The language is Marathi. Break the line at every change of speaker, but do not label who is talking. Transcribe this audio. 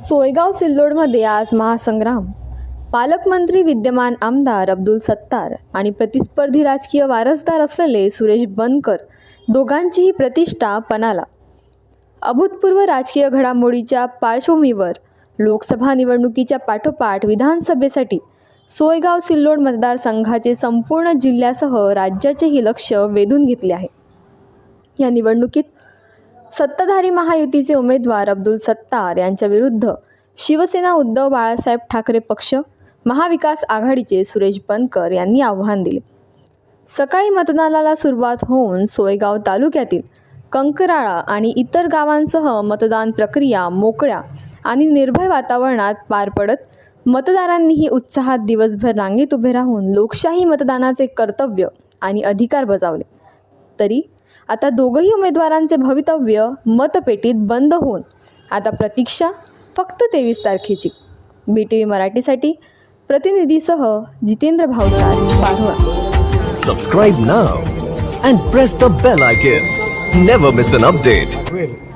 सोयगाव सिल्लोडमध्ये आज महासंग्राम. पालकमंत्री विद्यमान आमदार अब्दुल सत्तार आणि प्रतिस्पर्धी राजकीय वारसदार असलेले सुरेश बनकर दोघांचीही प्रतिष्ठा पणाला. अभूतपूर्व राजकीय घडामोडीच्या पार्श्वभूमीवर लोकसभा निवडणुकीच्या पाठोपाठ विधानसभेसाठी सोयगाव सिल्लोड मतदारसंघाचे संपूर्ण जिल्ह्यासह राज्याचेही लक्ष वेधून घेतले आहे. या निवडणुकीत सत्ताधारी महायुतीचे उमेदवार अब्दुल सत्तार यांच्याविरुद्ध शिवसेना उद्धव बाळासाहेब ठाकरे पक्ष महाविकास आघाडीचे सुरेश बनकर यांनी आव्हान दिले. सकाळी मतदानाला सुरुवात होऊन सोयगाव तालुक्यातील कंकराळा आणि इतर गावांसह मतदान प्रक्रिया मोकळ्या आणि निर्भय वातावरणात पार पडत मतदारांनीही उत्साहात दिवसभर रांगेत उभे राहून लोकशाही मतदानाचे कर्तव्य आणि अधिकार बजावले. तरी आता दोघंही उमेदवारांचे भवितव्य मतपेटीत बंद होऊन आता प्रतीक्षा फक्त तेवीस तारखेची बी टी व्ही मराठीसाठी प्रतिनिधीसह Jitendra Bhavsar Parola
Subscribe now and press the bell icon. Never miss an update.